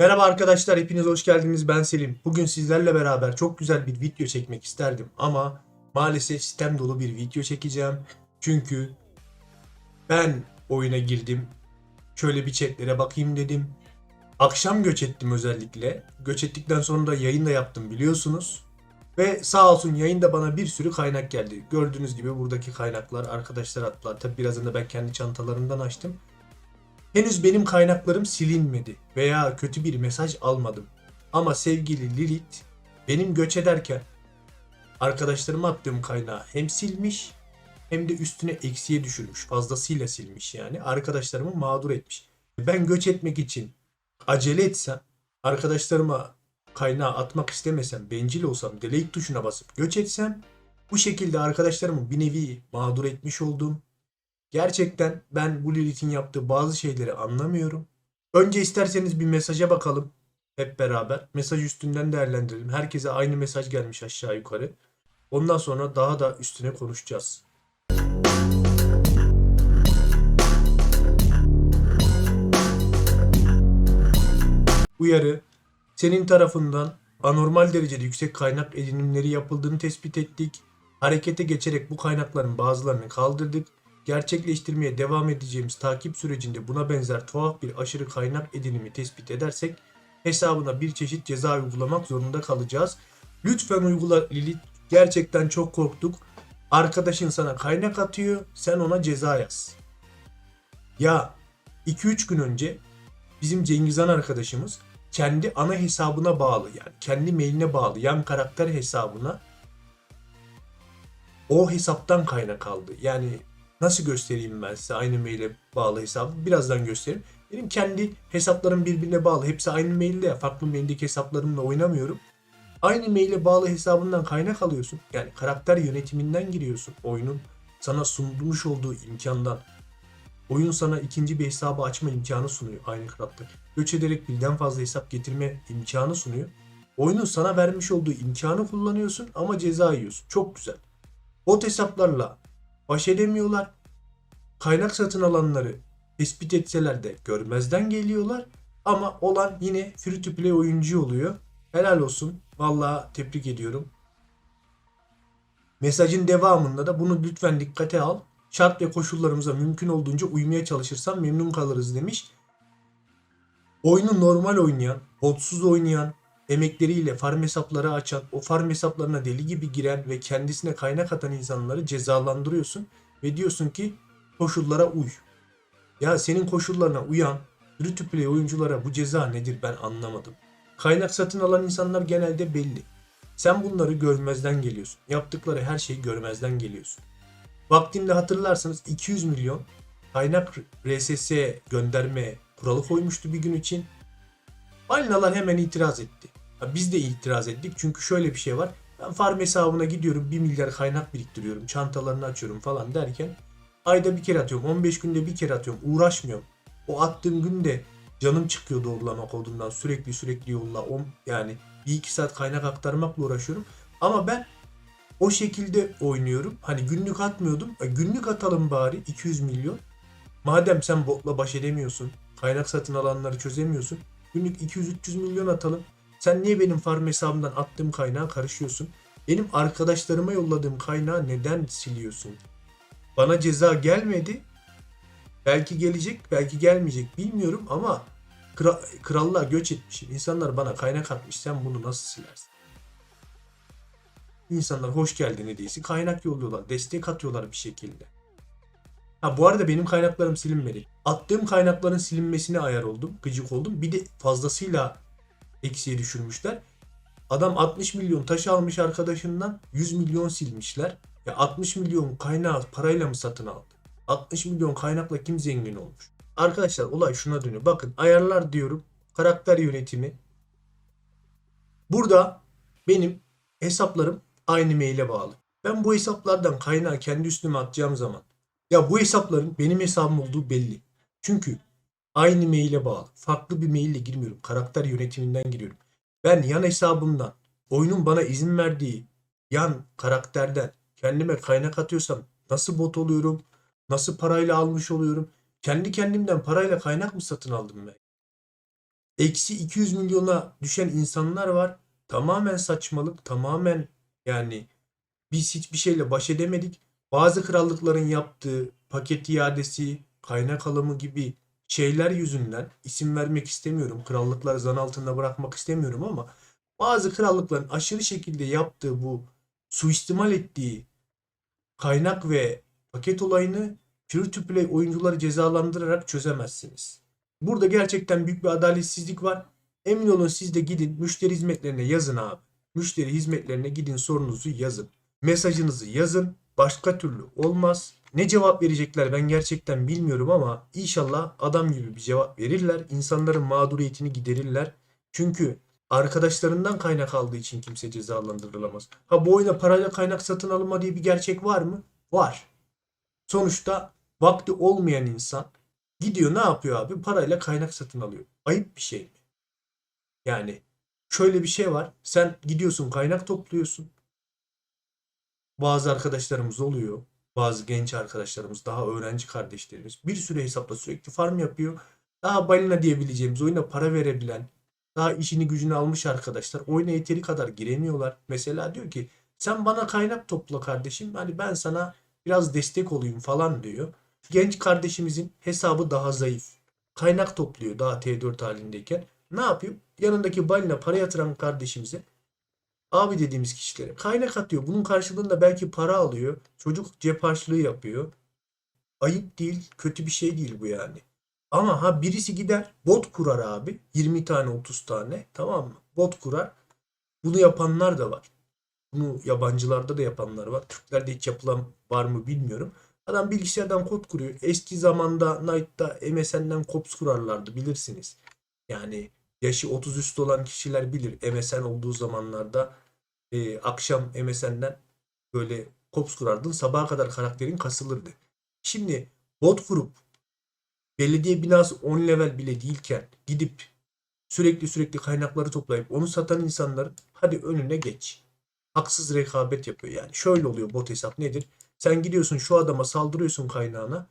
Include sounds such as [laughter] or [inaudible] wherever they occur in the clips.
Merhaba arkadaşlar, hepiniz hoş geldiniz. Ben Selim. Bugün sizlerle beraber çok güzel bir video çekmek isterdim ama maalesef sistem dolu bir video çekeceğim. Çünkü ben oyuna girdim. Şöyle bir chatlere bakayım dedim. Akşam göç ettim özellikle. Göç ettikten sonra da yayın da yaptım biliyorsunuz. Ve sağ olsun yayında bana bir sürü kaynak geldi. Gördüğünüz gibi buradaki kaynaklar arkadaşlar attılar. Tabi birazını da ben kendi çantalarımdan açtım. Henüz benim kaynaklarım silinmedi veya kötü bir mesaj almadım. Ama sevgili Lilith benim göç ederken arkadaşlarıma attığım kaynağı hem silmiş hem de üstüne eksiye düşürmüş. Fazlasıyla silmiş yani. Arkadaşlarımı mağdur etmiş. Ben göç etmek için acele etsem, arkadaşlarıma kaynağı atmak istemesem, bencil olsam, delete tuşuna basıp göç etsem bu şekilde arkadaşlarımı bir nevi mağdur etmiş oldum. Gerçekten ben bu Lilith'in yaptığı bazı şeyleri anlamıyorum. Önce isterseniz bir mesaja bakalım hep beraber. Mesaj üstünden değerlendirelim. Herkese aynı mesaj gelmiş aşağı yukarı. Ondan sonra daha da üstüne konuşacağız. Uyarı. Senin tarafından anormal derecede yüksek kaynak edinimleri yapıldığını tespit ettik. Harekete geçerek bu kaynakların bazılarını kaldırdık. Gerçekleştirmeye devam edeceğimiz takip sürecinde buna benzer tuhaf bir aşırı kaynak edinimi tespit edersek hesabına bir çeşit ceza uygulamak zorunda kalacağız. Lütfen uygula Lilith. Gerçekten çok korktuk. Arkadaşın sana kaynak atıyor, sen ona ceza yaz. Ya 2-3 gün önce bizim Cengizhan arkadaşımız kendi ana hesabına bağlı yani kendi mailine bağlı yan karakter hesabına o hesaptan kaynak aldı. Yani nasıl göstereyim ben size aynı maile bağlı hesabı birazdan göstereyim. Benim kendi hesaplarım birbirine bağlı. Hepsi aynı mailde ya. Farklı maildeki hesaplarımla oynamıyorum. Aynı maile bağlı hesabından kaynak alıyorsun. Yani karakter yönetiminden giriyorsun. Oyunun sana sunulmuş olduğu imkandan. Oyun sana ikinci bir hesabı açma imkanı sunuyor aynı karakter. Göç ederek birden fazla hesap getirme imkanı sunuyor. Oyunun sana vermiş olduğu imkanı kullanıyorsun ama ceza yiyorsun. Çok güzel. Bot hesaplarla baş edemiyorlar. Kaynak satın alanları tespit etseler de görmezden geliyorlar. Ama olan yine free to play oyuncu oluyor. Helal olsun. Vallahi tebrik ediyorum. Mesajın devamında da bunu lütfen dikkate al. Şart ve koşullarımıza mümkün olduğunca uymaya çalışırsan memnun kalırız demiş. Oyunu normal oynayan, botsuz oynayan, emekleriyle farm hesapları açan, o farm hesaplarına deli gibi giren ve kendisine kaynak atan insanları cezalandırıyorsun ve diyorsun ki koşullara uy. Ya senin koşullarına uyan play oyunculara bu ceza nedir ben anlamadım. Kaynak satın alan insanlar genelde belli. Sen bunları görmezden geliyorsun. Yaptıkları her şeyi görmezden geliyorsun. Vaktinde hatırlarsanız 200 milyon kaynak RSS gönderme kuralı koymuştu bir gün için. Balinalar hemen itiraz etti. Biz de itiraz ettik çünkü şöyle bir şey var. Ben farm hesabına gidiyorum 1 milyar kaynak biriktiriyorum. Çantalarını açıyorum falan derken ayda bir kere atıyorum. 15 günde bir kere atıyorum. Uğraşmıyorum. O attığım günde canım çıkıyor doğrulama kodundan. Sürekli sürekli yolla. O, yani bir iki saat kaynak aktarmakla uğraşıyorum. Ama ben o şekilde oynuyorum. Hani günlük atmıyordum. E, günlük atalım bari 200 milyon. Madem sen botla baş edemiyorsun. Kaynak satın alanları çözemiyorsun. Günlük 200-300 milyon atalım. Sen niye benim farm hesabımdan attığım kaynağa karışıyorsun? Benim arkadaşlarıma yolladığım kaynağı neden siliyorsun? Bana ceza gelmedi. Belki gelecek, belki gelmeyecek bilmiyorum ama kra- krallığa göç etmişim. İnsanlar bana kaynak atmış. Sen bunu nasıl silersin? İnsanlar hoş geldin hediyesi kaynak yolluyorlar. Destek atıyorlar bir şekilde. Ha bu arada benim kaynaklarım silinmedi. Attığım kaynakların silinmesine ayar oldum. Gıcık oldum. Bir de fazlasıyla eksiye düşürmüşler. Adam 60 milyon taş almış arkadaşından 100 milyon silmişler. Ya 60 milyon kaynağı parayla mı satın aldı? 60 milyon kaynakla kim zengin olmuş? Arkadaşlar olay şuna dönüyor. Bakın ayarlar diyorum. Karakter yönetimi. Burada benim hesaplarım aynı maile bağlı. Ben bu hesaplardan kaynağı kendi üstüme atacağım zaman ya bu hesapların benim hesabım olduğu belli. Çünkü aynı maile bağlı. Farklı bir maille girmiyorum. Karakter yönetiminden giriyorum. Ben yan hesabımdan oyunun bana izin verdiği yan karakterden kendime kaynak atıyorsam nasıl bot oluyorum? Nasıl parayla almış oluyorum? Kendi kendimden parayla kaynak mı satın aldım ben? Eksi 200 milyona düşen insanlar var. Tamamen saçmalık, tamamen yani biz hiçbir şeyle baş edemedik. Bazı krallıkların yaptığı paket iadesi, kaynak alımı gibi şeyler yüzünden isim vermek istemiyorum. Krallıkları zan altında bırakmak istemiyorum ama bazı krallıkların aşırı şekilde yaptığı bu suistimal ettiği kaynak ve paket olayını free to play oyuncuları cezalandırarak çözemezsiniz. Burada gerçekten büyük bir adaletsizlik var. Emin olun siz de gidin müşteri hizmetlerine yazın abi. Müşteri hizmetlerine gidin sorunuzu yazın. Mesajınızı yazın. Başka türlü olmaz. Ne cevap verecekler ben gerçekten bilmiyorum ama inşallah adam gibi bir cevap verirler. İnsanların mağduriyetini giderirler. Çünkü arkadaşlarından kaynak aldığı için kimse cezalandırılamaz. Ha bu oyuna parayla kaynak satın alınma diye bir gerçek var mı? Var. Sonuçta vakti olmayan insan gidiyor ne yapıyor abi? Parayla kaynak satın alıyor. Ayıp bir şey mi? Yani şöyle bir şey var. Sen gidiyorsun kaynak topluyorsun. Bazı arkadaşlarımız oluyor. Bazı genç arkadaşlarımız, daha öğrenci kardeşlerimiz bir sürü hesapla sürekli farm yapıyor. Daha balina diyebileceğimiz oyuna para verebilen, daha işini gücünü almış arkadaşlar oyuna yeteri kadar giremiyorlar. Mesela diyor ki sen bana kaynak topla kardeşim. Hani ben sana biraz destek olayım falan diyor. Genç kardeşimizin hesabı daha zayıf. Kaynak topluyor daha T4 halindeyken. Ne yapıyor? Yanındaki balina para yatıran kardeşimize abi dediğimiz kişilere kaynak atıyor. Bunun karşılığında belki para alıyor. Çocuk cep harçlığı yapıyor. Ayıp değil, kötü bir şey değil bu yani. Ama ha birisi gider bot kurar abi. 20 tane 30 tane tamam mı? Bot kurar. Bunu yapanlar da var. Bunu yabancılarda da yapanlar var. Türklerde hiç yapılan var mı bilmiyorum. Adam bilgisayardan kod kuruyor. Eski zamanda Knight'ta MSN'den kops kurarlardı bilirsiniz. Yani yaşı 30 üstü olan kişiler bilir. MSN olduğu zamanlarda e, akşam MSN'den böyle kops kurardın. Sabaha kadar karakterin kasılırdı. Şimdi bot kurup belediye binası 10 level bile değilken gidip sürekli sürekli kaynakları toplayıp onu satan insanların hadi önüne geç. Haksız rekabet yapıyor yani. Şöyle oluyor bot hesap nedir? Sen gidiyorsun şu adama saldırıyorsun kaynağına.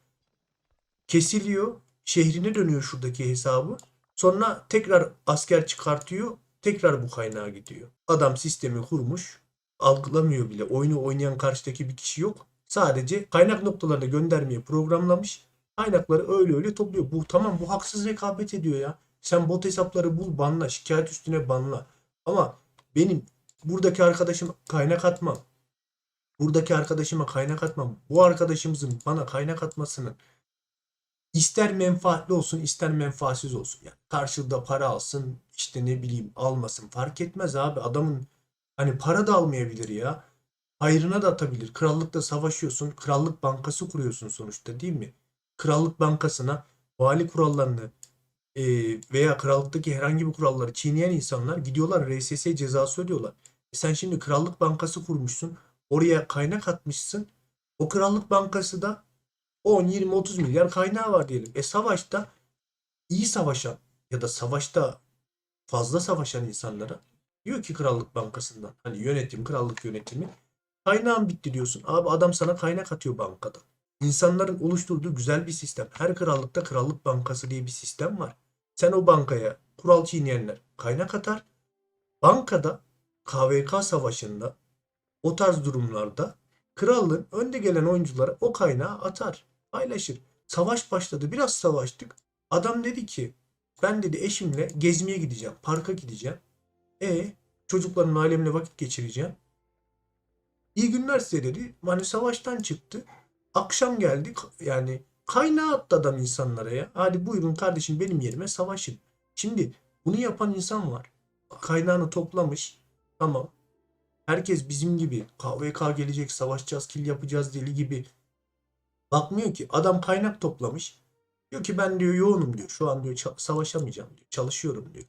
Kesiliyor. Şehrine dönüyor şuradaki hesabı. Sonra tekrar asker çıkartıyor. Tekrar bu kaynağa gidiyor. Adam sistemi kurmuş. Algılamıyor bile. Oyunu oynayan karşıdaki bir kişi yok. Sadece kaynak noktalarına göndermeyi programlamış. Kaynakları öyle öyle topluyor. Bu tamam bu haksız rekabet ediyor ya. Sen bot hesapları bul banla. Şikayet üstüne banla. Ama benim buradaki arkadaşım kaynak atmam. Buradaki arkadaşıma kaynak atmam. Bu arkadaşımızın bana kaynak atmasının ister menfaatli olsun ister menfaatsiz olsun. Yani karşılığında para alsın işte ne bileyim almasın fark etmez abi. Adamın hani para da almayabilir ya. Hayrına da atabilir. Krallıkta savaşıyorsun. Krallık bankası kuruyorsun sonuçta değil mi? Krallık bankasına vali kurallarını e, veya krallıktaki herhangi bir kuralları çiğneyen insanlar gidiyorlar RSS cezası ödüyorlar. E sen şimdi krallık bankası kurmuşsun. Oraya kaynak atmışsın. O krallık bankası da 10, 20, 30 milyar kaynağı var diyelim. E savaşta iyi savaşan ya da savaşta fazla savaşan insanlara diyor ki krallık bankasından hani yönetim, krallık yönetimi kaynağın bitti diyorsun. Abi adam sana kaynak atıyor bankadan. İnsanların oluşturduğu güzel bir sistem. Her krallıkta krallık bankası diye bir sistem var. Sen o bankaya kural çiğneyenler kaynak atar. Bankada KVK savaşında o tarz durumlarda krallığın önde gelen oyunculara o kaynağı atar. Paylaşır. Savaş başladı. Biraz savaştık. Adam dedi ki ben dedi eşimle gezmeye gideceğim. Parka gideceğim. E çocukların ailemle vakit geçireceğim. İyi günler size dedi. Hani savaştan çıktı. Akşam geldi. Yani kaynağı attı adam insanlara ya. Hadi buyurun kardeşim benim yerime savaşın. Şimdi bunu yapan insan var. Kaynağını toplamış. Tamam. Herkes bizim gibi KVK gelecek, savaşacağız, kill yapacağız deli gibi bakmıyor ki. Adam kaynak toplamış. Diyor ki ben diyor yoğunum diyor. Şu an diyor savaşamayacağım diyor. Çalışıyorum diyor.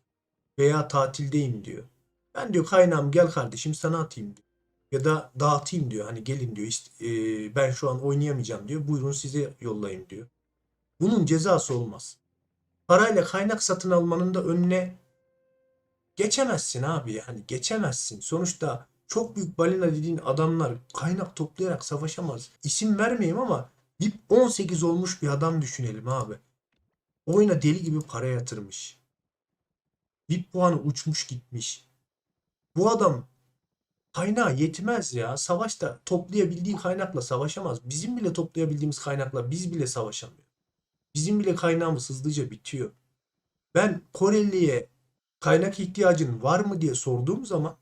Veya tatildeyim diyor. Ben diyor kaynağım gel kardeşim sana atayım diyor. Ya da dağıtayım diyor. Hani gelin diyor işte, e, ben şu an oynayamayacağım diyor. Buyurun size yollayayım diyor. Bunun cezası olmaz. Parayla kaynak satın almanın da önüne geçemezsin abi yani geçemezsin. Sonuçta çok büyük balina dediğin adamlar kaynak toplayarak savaşamaz. İsim vermeyeyim ama VIP 18 olmuş bir adam düşünelim abi. Oyuna deli gibi para yatırmış. VIP puanı uçmuş gitmiş. Bu adam kaynağı yetmez ya. Savaşta toplayabildiği kaynakla savaşamaz. Bizim bile toplayabildiğimiz kaynakla biz bile savaşamıyoruz. Bizim bile kaynağımız hızlıca bitiyor. Ben Koreli'ye kaynak ihtiyacın var mı diye sorduğum zaman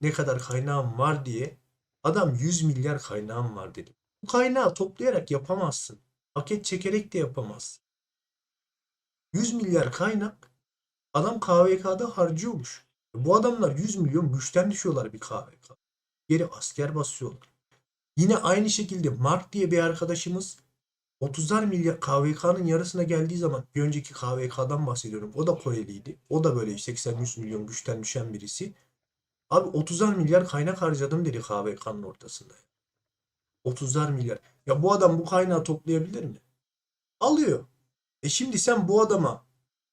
ne kadar kaynağım var diye adam 100 milyar kaynağım var dedim. Bu kaynağı toplayarak yapamazsın. Paket çekerek de yapamazsın. 100 milyar kaynak adam KVK'da harcıyormuş. Bu adamlar 100 milyon güçten düşüyorlar bir KVK. Geri asker basıyorlar. Yine aynı şekilde Mark diye bir arkadaşımız 30'ar milyar KVK'nın yarısına geldiği zaman bir önceki KVK'dan bahsediyorum. O da Koreliydi. O da böyle 80-100 milyon güçten düşen birisi. Abi 30'ar milyar kaynak harcadım dedi KVK'nın ortasında. 30'ar milyar. Ya bu adam bu kaynağı toplayabilir mi? Alıyor. E şimdi sen bu adama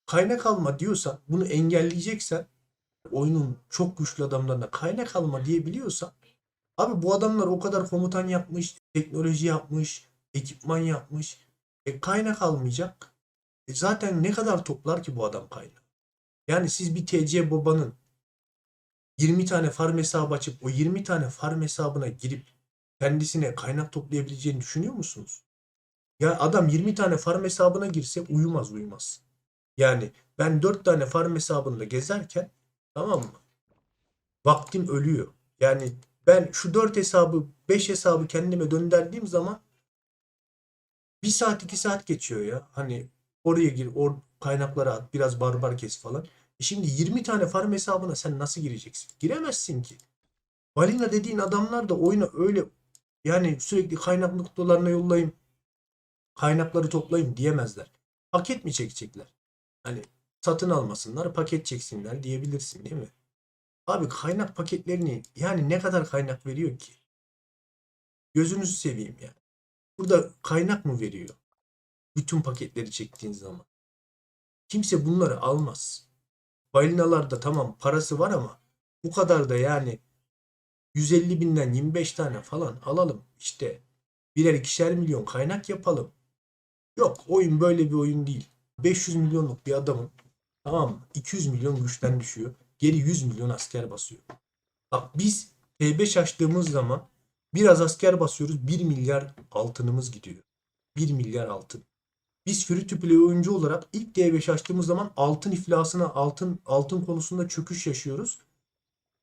kaynak alma diyorsan bunu engelleyeceksen oyunun çok güçlü adamlarına kaynak alma diyebiliyorsan abi bu adamlar o kadar komutan yapmış, teknoloji yapmış, ekipman yapmış. E kaynak almayacak. E zaten ne kadar toplar ki bu adam kaynak? Yani siz bir TC babanın 20 tane farm hesabı açıp o 20 tane farm hesabına girip kendisine kaynak toplayabileceğini düşünüyor musunuz? Ya adam 20 tane farm hesabına girse uyumaz uyumaz. Yani ben 4 tane farm hesabında gezerken tamam mı? Vaktim ölüyor. Yani ben şu 4 hesabı 5 hesabı kendime döndürdüğüm zaman 1 saat 2 saat geçiyor ya. Hani oraya gir, or kaynaklara at, biraz barbar kes falan. E şimdi 20 tane farm hesabına sen nasıl gireceksin? Giremezsin ki. Balina dediğin adamlar da oyuna öyle yani sürekli kaynak noktalarına yollayayım, kaynakları toplayayım diyemezler. Paket mi çekecekler? Hani satın almasınlar, paket çeksinler diyebilirsin değil mi? Abi kaynak paketlerini yani ne kadar kaynak veriyor ki? Gözünüzü seveyim yani. Burada kaynak mı veriyor? Bütün paketleri çektiğin zaman. Kimse bunları almaz. Balinalarda tamam parası var ama bu kadar da yani 150 binden 25 tane falan alalım. İşte birer ikişer milyon kaynak yapalım. Yok oyun böyle bir oyun değil. 500 milyonluk bir adamın tamam mı? 200 milyon güçten düşüyor. Geri 100 milyon asker basıyor. Bak biz T5 açtığımız zaman biraz asker basıyoruz 1 milyar altınımız gidiyor. 1 milyar altın. Biz free to play oyuncu olarak ilk D5 açtığımız zaman altın iflasına, altın altın konusunda çöküş yaşıyoruz.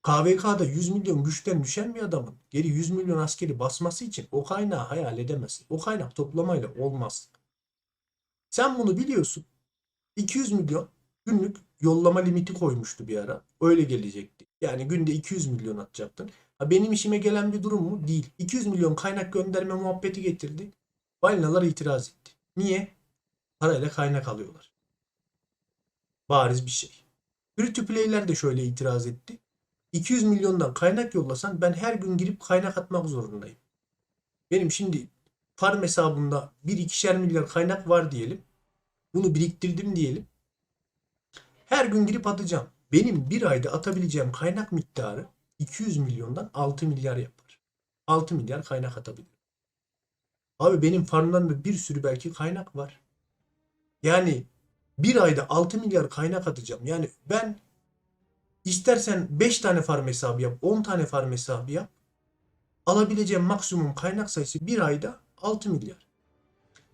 KVK'da 100 milyon güçten düşen bir adamın geri 100 milyon askeri basması için o kaynağı hayal edemezsin. O kaynak toplamayla olmaz. Sen bunu biliyorsun. 200 milyon günlük yollama limiti koymuştu bir ara. Öyle gelecekti. Yani günde 200 milyon atacaktın. Ha benim işime gelen bir durum mu? Değil. 200 milyon kaynak gönderme muhabbeti getirdi. Balinalar itiraz etti. Niye? Parayla kaynak alıyorlar. Bariz bir şey. Free to play'ler de şöyle itiraz etti. 200 milyondan kaynak yollasan ben her gün girip kaynak atmak zorundayım. Benim şimdi farm hesabımda 1-2'şer milyar kaynak var diyelim. Bunu biriktirdim diyelim. Her gün girip atacağım. Benim bir ayda atabileceğim kaynak miktarı 200 milyondan 6 milyar yapar. 6 milyar kaynak atabilirim. Abi benim farmdan da bir sürü belki kaynak var. Yani bir ayda 6 milyar kaynak atacağım. Yani ben istersen 5 tane farm hesabı yap, 10 tane farm hesabı yap. Alabileceğim maksimum kaynak sayısı bir ayda 6 milyar.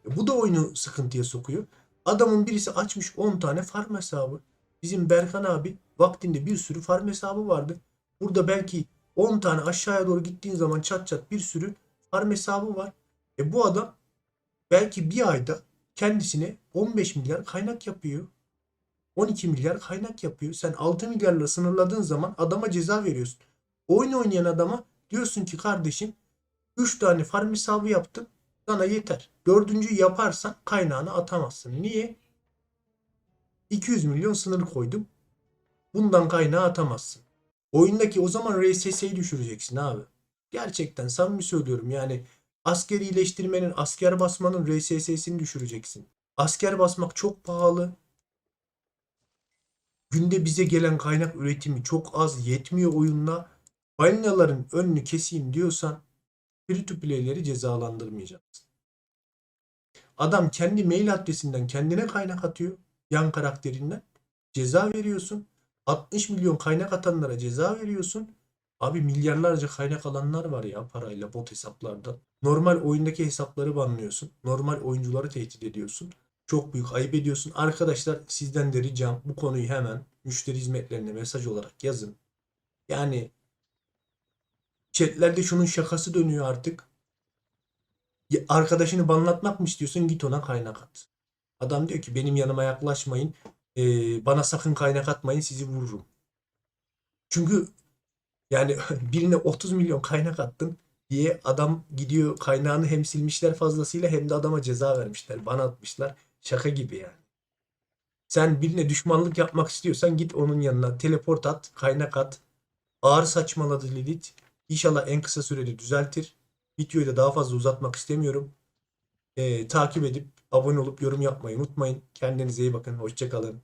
E bu da oyunu sıkıntıya sokuyor. Adamın birisi açmış 10 tane farm hesabı. Bizim Berkan abi vaktinde bir sürü farm hesabı vardı. Burada belki 10 tane aşağıya doğru gittiğin zaman çat çat bir sürü farm hesabı var. E bu adam belki bir ayda kendisine 15 milyar kaynak yapıyor. 12 milyar kaynak yapıyor. Sen 6 milyarla sınırladığın zaman adama ceza veriyorsun. Oyun oynayan adama diyorsun ki kardeşim 3 tane farm hesabı yaptım. Sana yeter. Dördüncüyü yaparsan kaynağını atamazsın. Niye? 200 milyon sınır koydum. Bundan kaynağı atamazsın. Oyundaki o zaman RSS'yi düşüreceksin abi. Gerçekten samimi söylüyorum yani asker iyileştirmenin, asker basmanın RSS'sini düşüreceksin. Asker basmak çok pahalı. Günde bize gelen kaynak üretimi çok az yetmiyor oyunla. Balinaların önünü keseyim diyorsan free to play'leri cezalandırmayacaksın. Adam kendi mail adresinden kendine kaynak atıyor. Yan karakterinden. Ceza veriyorsun. 60 milyon kaynak atanlara ceza veriyorsun. Abi milyarlarca kaynak alanlar var ya parayla bot hesaplarda. Normal oyundaki hesapları banlıyorsun. Normal oyuncuları tehdit ediyorsun. Çok büyük ayıp ediyorsun. Arkadaşlar sizden de ricam bu konuyu hemen müşteri hizmetlerine mesaj olarak yazın. Yani chatlerde şunun şakası dönüyor artık. Ya Arkadaşını banlatmak mı istiyorsun git ona kaynak at. Adam diyor ki benim yanıma yaklaşmayın. Ee, bana sakın kaynak atmayın sizi vururum. Çünkü yani [laughs] birine 30 milyon kaynak attın diye adam gidiyor kaynağını hem silmişler fazlasıyla hem de adama ceza vermişler. Bana atmışlar. Şaka gibi yani. Sen birine düşmanlık yapmak istiyorsan git onun yanına teleport at, kaynak at. Ağır saçmaladı Lilith. İnşallah en kısa sürede düzeltir. Videoyu da daha fazla uzatmak istemiyorum. Ee, takip edip abone olup yorum yapmayı unutmayın. Kendinize iyi bakın. Hoşçakalın.